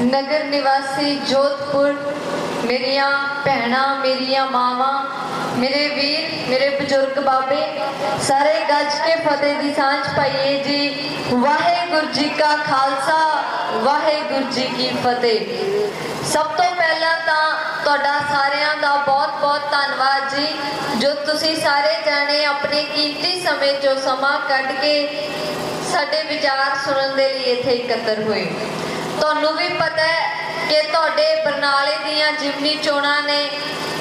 ਨਗਰ ਨਿਵਾਸੀ ਜੋਧਪੁਰ, ਮੇਰੀਆਂ ਭੈਣਾਂ, ਮੇਰੀਆਂ ਮਾਵਾਂ, ਮੇਰੇ ਵੀਰ, ਮੇਰੇ ਬਜ਼ੁਰਗ ਬਾਬੇ, ਸਾਰੇ ਗੱਜ ਕੇ ਫਤਿਹ ਦੀ ਸਾਂਝ ਪਾਈਏ ਜੀ। ਵਾਹਿਗੁਰੂ ਜੀ ਕਾ ਖਾਲਸਾ, ਵਾਹਿਗੁਰੂ ਜੀ ਕੀ ਫਤਿਹ। ਸਭ ਤੋਂ ਪਹਿਲਾਂ ਤਾਂ ਤੁਹਾਡਾ ਸਾਰਿਆਂ ਦਾ ਬਹੁਤ-ਬਹੁਤ ਧੰਨਵਾਦ ਜੀ, ਜੋ ਤੁਸੀਂ ਸਾਰੇ ਜਾਣੇ ਆਪਣੇ ਕੀਮਤੀ ਸਮੇਂ ਚੋਂ ਸਮਾਂ ਕੱਢ ਕੇ ਸਾਡੇ ਵਿਚਾਰ ਸੁਣਨ ਦੇ ਲਈ ਇੱਥੇ ਇਕੱਤਰ ਹੋਏ। ਤੁਹਾਨੂੰ ਵੀ ਪਤਾ ਹੈ ਕਿ ਤੁਹਾਡੇ ਬਰਨਾਲੇ ਦੀਆਂ ਜਿਮਨੀ ਚੋਣਾਂ ਨੇ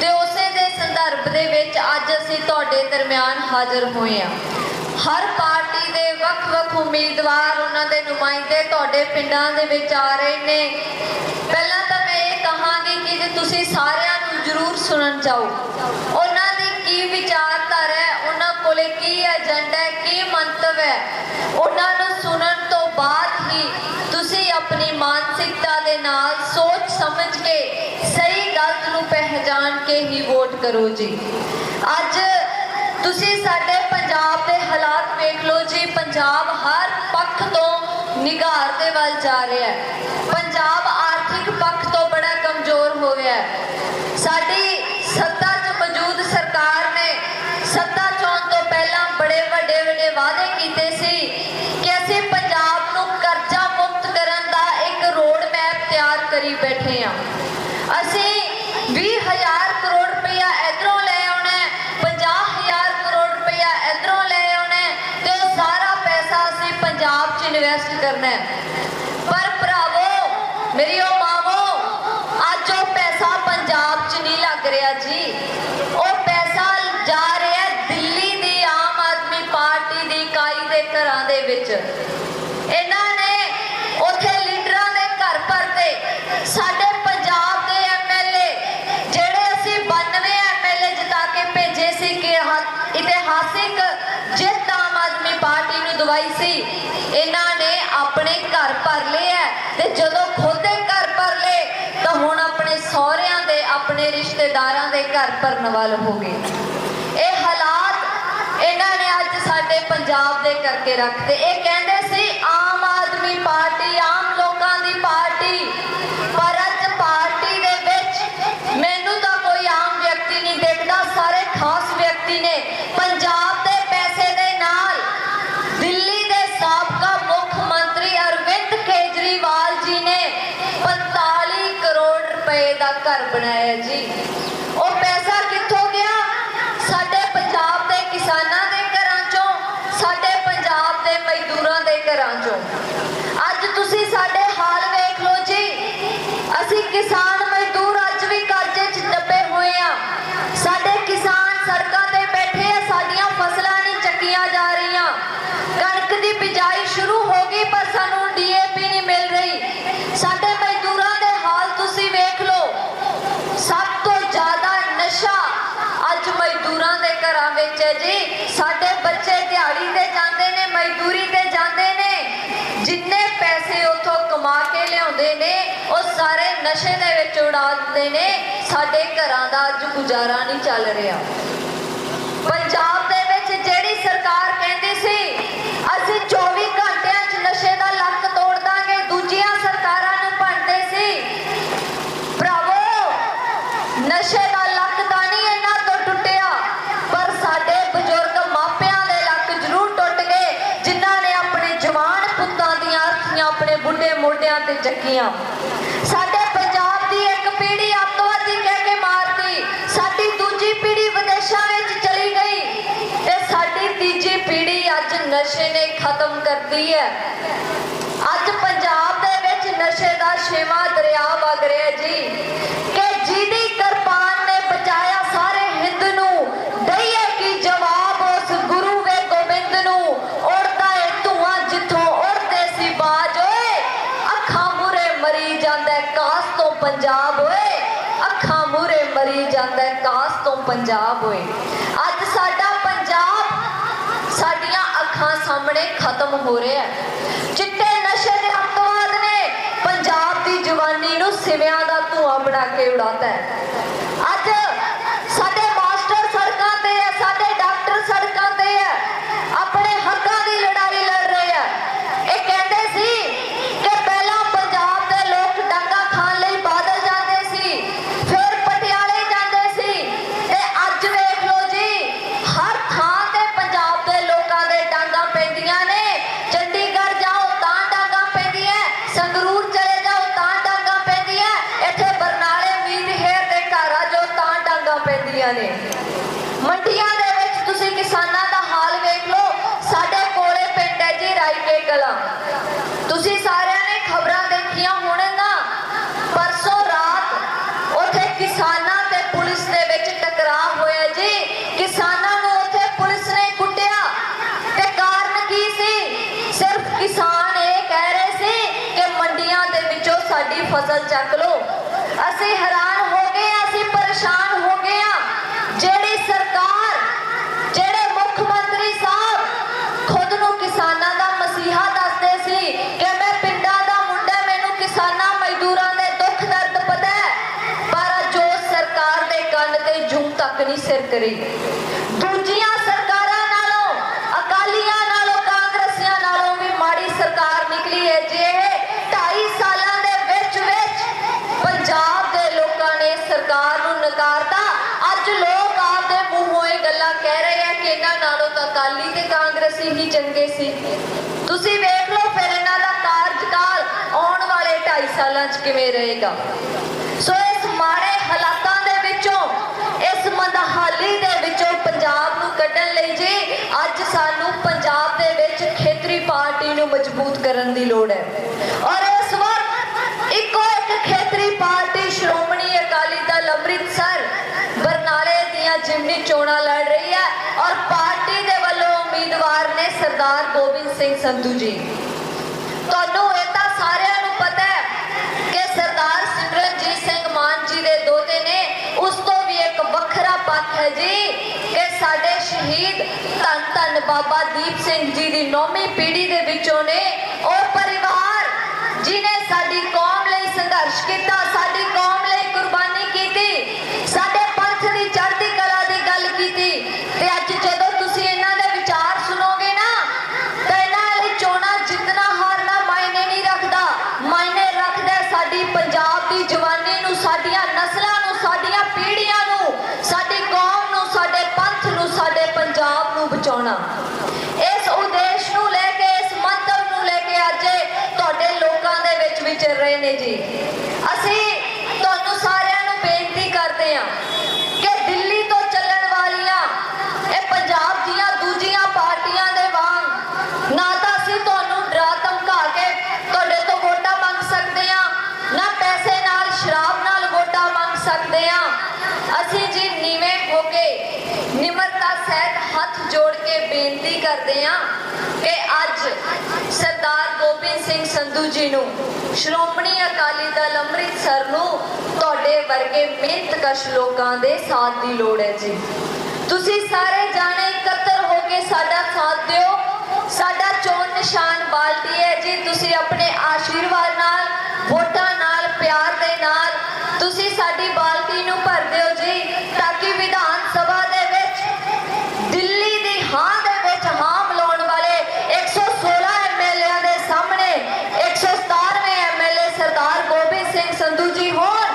ਤੇ ਉਸੇ ਦੇ ਸੰਦਰਭ ਦੇ ਵਿੱਚ ਅੱਜ ਅਸੀਂ ਤੁਹਾਡੇ ਦਰਮਿਆਨ ਹਾਜ਼ਰ ਹੋਏ ਹਾਂ। ਹਰ ਪਾਰਟੀ ਦੇ ਵੱਖ-ਵੱਖ ਉਮੀਦਵਾਰ ਉਹਨਾਂ ਦੇ ਨੁਮਾਇੰਦੇ ਤੁਹਾਡੇ ਪਿੰਡਾਂ ਦੇ ਵਿੱਚ ਆ ਰਹੇ ਨੇ। ਪਹਿਲਾਂ ਤਾਂ ਮੈਂ ਇਹ ਕਹਾਂਗੀ ਕਿ ਜੇ ਤੁਸੀਂ ਸਾਰਿਆਂ ਨੂੰ ਜ਼ਰੂਰ ਸੁਣਨ ਚਾਹੋ ਉਹਨਾਂ ਦੇ ਕੀ ਵਿਚਾਰ ਕੋਲੇ ਕੀ ਏਜੰਡਾ ਹੈ, ਕੀ ਮੰਤਵ ਹੈ? ਉਹਨਾਂ ਨੂੰ ਸੁਣਨ ਤੋਂ ਬਾਅਦ ਹੀ ਤੁਸੀਂ ਆਪਣੀ ਮਾਨਸਿਕਤਾ ਦੇ ਨਾਲ ਸੋਚ ਸਮਝ ਕੇ ਸਹੀ ਗਲਤ ਨੂੰ ਪਹਿਚਾਨ ਕੇ ਹੀ ਵੋਟ ਕਰੋ ਜੀ। ਅੱਜ ਤੁਸੀਂ ਸਾਡੇ ਪੰਜਾਬ ਦੇ ਹਾਲਾਤ ਵੇਖ ਲਓ ਜੀ। ਪੰਜਾਬ ਹਰ ਪੱਖ ਤੋਂ ਨਿਗਾਰ ਦੇ ਵੱਲ ਜਾ ਰਿਹਾ ਹੈ। ਪੰਜਾਬ ਆਰਥਿਕ ਪੱਖ ਤੋਂ ਬੜਾ ਕਮਜ਼ੋਰ ਹੋ ਗਿਆ ਹੈ। ਵੱਡੇ ਵਾਅਦੇ ਕੀਤੇ ਸੀ ਕਿ ਅਸੀਂ ਪੰਜਾਬ ਨੂੰ ਕਰਜ਼ਾ ਮੁਕਤ ਕਰਨ ਦਾ ਇੱਕ ਰੋਡ ਮੈਪ ਤਿਆਰ ਕਰੀ ਬੈਠੇ ਹਾਂ। ਅਸੀਂ 20000 ਕਰੋੜ ਰੁਪਇਆ ਇਧਰੋਂ ਲੈ ਆਉਣਾ ਹੈ 50000 ਕਰੋੜ ਰੁਪਇਆ ਇਧਰੋਂ ਲੈ ਆਉਣਾ ਤੇ ਉਹ ਸਾਰਾ ਪੈਸਾ ਅਸੀਂ ਪੰਜਾਬ 'ਚ ਇਨਵੈਸਟ ਕਰਨਾ ਪਰ ਭਰਾਵੋ, ਮੇਰੀ ਉਹ ਮਾਵੋ ਅੱਜ ਉਹ ਪੈਸਾ ਪੰਜਾਬ 'ਚ ਨਹੀਂ ਇਤਿਹਾਸਿਕ ਜਿੱਤ ਆਮ ਆਦਮੀ ਪਾਰਟੀ ਨੂੰ ਦਵਾਈ ਸੀ, ਇਹਨਾਂ ਨੇ ਆਪਣੇ ਘਰ ਭਰ ਲਏ ਹੈ। ਤੇ ਜਦੋਂ ਖੁਦ ਦੇ ਘਰ ਭਰ ਲਏ, ਤਾਂ ਹੁਣ ਆਪਣੇ ਸਹੁਰਿਆਂ ਦੇ, ਆਪਣੇ ਰਿਸ਼ਤੇਦਾਰਾਂ ਦੇ ਘਰ ਭਰਨ ਵੱਲ ਹੋ ਗਏ। ਇਹ ਹਾਲਾਤ ਇਹਨਾਂ ਨੇ ਅੱਜ ਸਾਡੇ ਪੰਜਾਬ ਦੇ ਕਰਕੇ ਰੱਖਦੇ ਇਹ ਕਹਿੰਦੇ ਸੀ, ਆਮ ਆਦਮੀ ਪਾਰਟੀ, ਆਮ ਲੋਕਾਂ ਦੀ ਪਾਰਟੀ, ਪਰ ਘਰ ਬਣਾਇਆ ਜੀ। ਉਹ ਪੈਸਾ ਦਿਹਾੜੀ ਤੇ ਜਾਂਦੇ ਨੇ, ਮਜ਼ਦੂਰੀ ਤੇ ਜਾਂਦੇ ਨੇ, ਜਿੰਨੇ ਪੈਸੇ ਉਥੋਂ ਕਮਾ ਕੇ ਲਿਆਉਂਦੇ ਨੇ, ਉਹ ਸਾਰੇ ਨਸ਼ੇ ਦੇ ਵਿੱਚ ਉਡਾ ਦਿੰਦੇ ਨੇ, ਸਾਡੇ ਘਰਾਂ ਦਾ ਅੱਜ ਗੁਜ਼ਾਰਾ ਨਹੀਂ ਚੱਲ ਰਿਹਾ। ਪੰਜਾਬ ਦੇ ਵਿੱਚ ਜਿਹੜੀ ਸਰਕਾਰ ਕਹਿੰਦੀ ਸੀ, ਅਸੀਂ 24 ਘੰਟਿਆਂ 'ਚ ਨਸ਼ੇ ਦਾ ਲੱਕ ਤੋੜ ਦਾਂਗੇ ਦੂਜੀਆਂ ਸਰਕਾਰਾਂ ਨੂੰ ਭੰਡਦੇ ਸੀ ਭਰਾਵੋ ਨਸ਼ੇ ਦਾ ਲੱਕ ਤਾਂ ਨਹੀਂ ਇਹਨਾਂ ਤੋਂ ਟੁੱਟਿਆ ਪਰ ਸਾਡੇ ਬਜ਼ੁਰਗ ਮਾਪਿਆਂ ਦੇ ਲੱਕ ਜ਼ਰੂਰ ਟੁੱਟ ਗਏ ਜਿਨ੍ਹਾਂ ਨੇ ਆਪਣੇ ਜਵਾਨ ਪੁੱਤਾਂ ਦੀਆਂ ਅਰਥੀਆਂ ਆਪਣੇ ਬੁੱਢੇ ਤੇ ਚੱਕੀਆਂ ਸਾਡੇ ਪੰਜਾਬ ਦੀ ਇੱਕ ਪੀੜ੍ਹੀ ਅੱਤਵਾਦੀ ਕਹਿ ਕੇ ਮਾਰਤੀ। ਸਾਡੀ ਦੂਜੀ ਪੀੜ੍ਹੀ ਵਿਦੇਸ਼ਾਂ ਵਿੱਚ ਚਲੀ ਗਈ। ਤੇ ਸਾਡੀ ਤੀਜੀ ਪੀੜ੍ਹੀ ਅੱਜ ਨਸ਼ੇ ਨੇ ਖਤਮ ਕਰਤੀ ਹੈ। ਅੱਜ ਪੰਜਾਬ ਦੇ ਵਿੱਚ ਨਸ਼ੇ ਦਾ ਛੇਵਾਂ ਦਰਿਆ ਵਗ ਰਿਹਾ ਪੰਜਾਬ ਓਏ ਅੱਖਾਂ ਮੂਰੇ ਮਰੀ ਜਾਂਦਾ ਕਾਸ ਤੋਂ ਪੰਜਾਬ ਓਏ ਅੱਜ ਸਾਡਾ ਪੰਜਾਬ, ਸਾਡੀਆਂ ਅੱਖਾਂ ਸਾਹਮਣੇ ਖਤਮ ਹੋ ਰਿਹਾ ਹੈ। ਚਿੱਟੇ ਨਸ਼ੇ ਦੇ ਹੱਤਵਾਦ ਨੇ ਪੰਜਾਬ ਦੀ ਜਵਾਨੀ ਨੂੰ ਸਿਵਿਆਂ ਦਾ ਧੂਆਂ ਬਣਾ ਕੇ ਉਡਾਤਾ ਹੈ। ਪੈਂਦੀਆਂ ਨੇ। ਮੰਡੀਆਂ ਦੇ ਵਿੱਚ ਤੁਸੀਂ ਕਿਸਾਨਾਂ ਦਾ ਹਾਲ ਵੇਖ ਲਓ। ਸਾਡੇ ਕੋਲੇ ਪਿੰਡ ਹੈ ਜੀ ਰਾਈਕੇ ਕਲਾਂ। ਤੁਸੀਂ ਸਾਰਿਆਂ ਨੇ ਖਬਰਾਂ ਦੇਖੀਆਂ ਹੋਣ ਨਾ। ਪਰਸੋਂ ਰਾਤ ਉੱਥੇ ਕਿਸਾਨਾਂ ਤੇ ਪੁਲਿਸ ਦੇ ਵਿੱਚ ਟਕਰਾਅ ਹੋਇਆ ਜੀ। ਕਿਸਾਨਾਂ ਨੂੰ ਉੱਥੇ ਪੁਲਿਸ ਨੇ ਕੁੱਟਿਆ। ਤੇ ਕਾਰਨ ਕੀ ਸੀ? ਸਿਰਫ ਕਿਸਾਨ ਇਹ ਕਹਿ ਰਹੇ ਸੀ ਕਿ ਮੰਡੀਆਂ ਦੇ ਵਿੱਚੋਂ ਸਾਡੀ ਫਸਲ ਚੱਕ ਲਓ। ਅਸੀਂ ਹੈਰਾਨ ਹੋ ਗਏ, ਅਸੀਂ ਪਰੇਸ਼ਾਨ ਹੋ ਗਏ ਮਜ਼ਦੂਰਾਂ ਦੇ ਦੁੱਖ ਦਰਦ ਪਤਾ ਹੈ, ਪਰ ਜੋ ਸਰਕਾਰ ਦੇ ਕੰਨ ਤੇ ਜੂੰ ਤੱਕ ਨਹੀਂ ਸਿਰ ਕਰੀ। ਦੂਜੀਆਂ ਸਰਕਾਰਾਂ ਨਾਲੋਂ, ਅਕਾਲੀਆਂ ਨਾਲੋਂ, ਕਾਂਗਰਸੀਆਂ ਨਾਲੋਂ ਵੀ ਮਾੜੀ ਸਰਕਾਰ ਨਿਕਲੀ ਹੈ ਜੇ ਇਹ 2.5 ਸਾਲਾਂ ਦੇ ਵਿੱਚ ਵਿੱਚ ਪੰਜਾਬ ਦੇ ਲੋਕਾਂ ਨੇ ਸਰਕਾਰ ਨੂੰ ਨਕਾਰਤਾ। ਅੱਜ ਲੋਕ ਆਪਦੇ ਮੂੰਹੋਂ ਇਹ ਗੱਲਾਂ ਕਹਿ ਰਹੇ ਆ ਕਿ ਇਹਨਾਂ ਨਾਲੋਂ ਤਾਂ ਅਕਾਲੀ ਤੇ ਕਾਂਗਰਸੀ ਹੀ ਚੰਗੇ ਸੀ। ਤੁਸੀਂ ਵੇਖ ਲਓ ਫਿਰ ਇਹਨਾਂ ਦਾ ਕਾਰਜਕਾਲ। 2.5 ਸਾਲਾਂ 'ਚ ਕਿਵੇਂ ਰਹੇਗਾ? ਸੋ ਇਸ ਮਾੜੇ ਹਾਲਾਤਾਂ ਦੇ ਵਿੱਚੋਂ, ਇਸ ਮੰਦਹਾਲੀ ਦੇ ਵਿੱਚੋਂ ਪੰਜਾਬ ਨੂੰ ਕੱਢਣ ਲਈ ਜੀ, ਅੱਜ ਸਾਨੂੰ ਪੰਜਾਬ ਦੇ ਵਿੱਚ ਖੇਤਰੀ ਪਾਰਟੀ ਨੂੰ ਮਜ਼ਬੂਤ ਕਰਨ ਦੀ ਲੋੜ ਹੈ। ਔਰ ਇਸ ਵਕਤ ਇੱਕੋ ਇੱਕ ਖੇਤਰੀ ਪਾਰਟੀ ਸ਼੍ਰੋਮਣੀ ਅਕਾਲੀ ਦਲ ਅੰਮ੍ਰਿਤਸਰ, ਬਰਨਾਲੇ ਦੀਆਂ ਜਿਮਨੀ ਚੋਣਾਂ ਲੜ ਰਹੀ ਹੈ ਔਰ ਪਾਰਟੀ ਦੇ ਵੱਲੋਂ ਉਮੀਦਵਾਰ ਨੇ ਸਰਦਾਰ ਗੋਬਿੰਦ ਸਿੰਘ ਸੰਧੂ ਜੀ। ਤੁਹਾਨੂੰ ਹੈ ਜੀ। ਕਿ ਸਾਡੇ ਸ਼ਹੀਦ ਧੰਨ ਧੰਨ ਬਾਬਾ ਦੀਪ ਸਿੰਘ ਜੀ ਦੀ ਨੌਵੀਂ ਪੀੜ੍ਹੀ ਦੇ ਵਿੱਚੋਂ ਨੇ। ਉਹ ਪਰਿਵਾਰ ਜਿਨੇ ਸਾਡੀ ਕੌਮ ਲਈ ਸੰਘਰਸ਼ ਕੀਤਾ, ਸਾਡੀ ਕੌਮ ਪੰਜਾਬ ਨੂੰ ਬਚਾਉਣਾ। ਇਸ ਉਦੇਸ਼ ਨੂੰ ਲੈ ਕੇ, ਇਸ ਮੰਤਵ ਨੂੰ ਲੈ ਕੇ ਅੱਜ ਤੁਹਾਡੇ ਲੋਕਾਂ ਦੇ ਵਿੱਚ ਵਿਚਰ ਰਹੇ ਨੇ ਜੀ। ਅਸੀਂ ਤੁਹਾਨੂੰ ਸਾਰਿਆਂ ਨੂੰ ਬੇਨਤੀ ਕਰਦੇ ਹਾਂ ਕਿ ਦਿੱਲੀ ਤੋਂ ਚੱਲਣ ਵਾਲੀਆਂ ਇਹ ਪੰਜਾਬ ਦੀਆਂ ਦੂਜੀਆਂ ਪਾਰਟੀਆਂ ਦੇ ਵਾਂਗ ਨਾ ਤਾਂ ਅਸੀਂ ਤੁਹਾਨੂੰ ਡਰਾ ਧਮਕਾ ਕੇ ਤੁਹਾਡੇ ਤੋਂ ਵੋਟਾਂ ਮੰਗ ਸਕਦੇ ਹਾਂ, ਨਾ ਪੈਸੇ ਨਾਲ, ਸ਼ਰਾਬ ਨਾਲ ਵੋਟਾਂ ਮੰਗ ਸਕਦੇ ਹਾਂ। ਅਸੀਂ ਜੀ ਨੀਵੇਂ ਹੋ ਕੇ ਨਿਮਰਤਾ ਸਹਿਤ ਹੱਥ ਜੋੜ ਕੇ ਬੇਨਤੀ ਕਰਦੇ ਹਾਂ ਕਿ ਅੱਜ ਸਰਦਾਰ ਗੋਬਿੰਦ ਸਿੰਘ ਸੰਧੂ ਜੀ ਨੂੰ ਸ਼੍ਰੋਮਣੀ ਅਕਾਲੀ ਦਲ ਅੰਮ੍ਰਿਤਸਰ ਨੂੰ ਤੁਹਾਡੇ ਵਰਗੇ ਮਿਹਨਤਕਸ਼ ਲੋਕਾਂ ਦੇ ਸਾਥ ਦੀ ਲੋੜ ਹੈ ਜੀ। ਤੁਸੀਂ ਸਾਰੇ ਜਾਣੇ ਇਕੱਤਰ ਹੋ ਕੇ ਸਾਡਾ ਸਾਥ ਦਿਓ। ਸਾਡਾ ਚੋਣ ਨਿਸ਼ਾਨ ਬਾਲਟੀ ਹੈ ਜੀ। ਤੁਸੀਂ ਆਪਣੇ ਆਸ਼ੀਰਵਾਦ ਨਾਲ, ਵੋਟਾਂ ਨਾਲ, ਪਿਆਰ ਦੇ ਨਾਲ ਤੁਸੀਂ ਸਾਡੀ ਬਾਲਟੀ ਨੂੰ ਭਰ ਦਿਓ ਜੀ, ਤਾਂ ਕਿ ਵਿਧਾਨ ਸਭਾ ਦੇ ਵਿੱਚ, ਦਿੱਲੀ ਦੀ ਹਾਂ ਦੇ ਵਿੱਚ ਹਾਂ ਮਿਲਾਉਣ ਵਾਲੇ 116 ਐਮਐਲਏਆਂ ਦੇ ਸਾਹਮਣੇ 117 ਐਮਐਲਏ ਸਰਦਾਰ ਗੋਬਿੰਦ ਸਿੰਘ ਸੰਧੂ ਜੀ ਹੋਣ,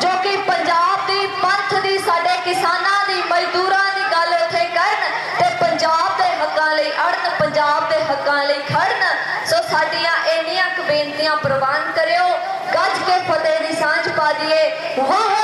ਜੋ ਕਿ ਪੰਜਾਬ ਦੀ ਪੰਥ ਦੀ, ਸਾਡੇ ਕਿਸਾਨਾਂ ਦੀ, ਮਜ਼ਦੂਰਾਂ ਦੀ ਗੱਲ ਉੱਥੇ ਕਰਨ ਤੇ ਪੰਜਾਬ ਦੇ ਹੱਕਾਂ ਲਈ ਅੜਨ, ਪੰਜਾਬ ਦੇ ਹੱਕਾਂ ਲਈ ਖੜਨ। ਸੋ ਸਾਡੀਆਂ ਇੰਨੀਆਂ ਕੁ ਬੇਨਤੀਆਂ ਪ੍ਰਵਾਨ ਕਰਿਓ। ਗੱਜ ਕੇ ਫਤਿਹ ਦੀ ਸਾਂਝ पा दिए वाह